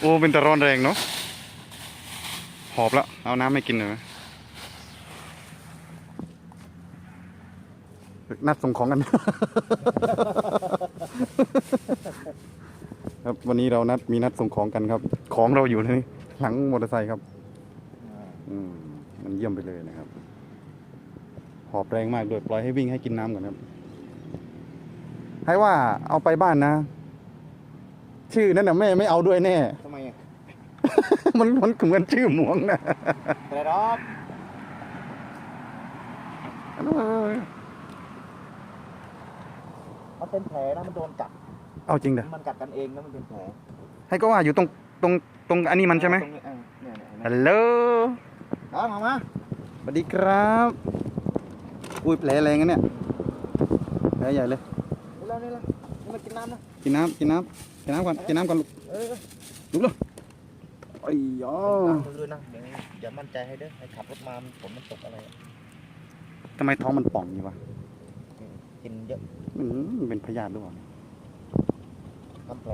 โอ้เป็นแต่ร้อนแรงเนาะหอบแล้วเอาน้ำให้กินหน่อยนัดส่งของกัน ครับวันนี้เรานัดมีนัดส่งของกันครับ ของเราอยู่ที่หลังมอเตอร์ไซค์ครับอืมมันเยี่ยมไปเลยนะครับ หอบแรงมากด้วยปล่อยให้วิ่งให้กินน้ำก่อนครับ ให้ว่าเอาไปบ้านนะ ชื่อนั่นน่ะแม่ไม่เอาด้วยแน่ มอะมันมันเหมือนชื่อหมวงนะแต่รอบมันเป็นแผลนะมันโดนกัดเอาจริงเด้อมันกัดกันเองแล้วมันเป็นแผลให้ก็ว่าอยู่ตรงตรงตรงอันนี้มันใช่ไหมตรงนี้อะเนี่ยเนี่ยเห็นไหมฮัลโหลเอามามาสวัสดีครับอุ้ยแผลแรงนะเนี่ยแผลใหญ่เลยนี่แล้วนี่แล้วนี่มากินน้ำนะกินน้ำกินน้ำกินน้ำก่อนกินน้ำก่อนลูกเออ ลุกเลยไอ้ยอล้างมือด้วยนะอย่างนี้อย่ามั่นใจให้เด้อให้ขับรถมามันฝนมันตกอะไรอะทำไมท้องมันป่องอย่างนี้วะกินเยอะอืมเป็นพยาธิหรือเปล่า ทำแผล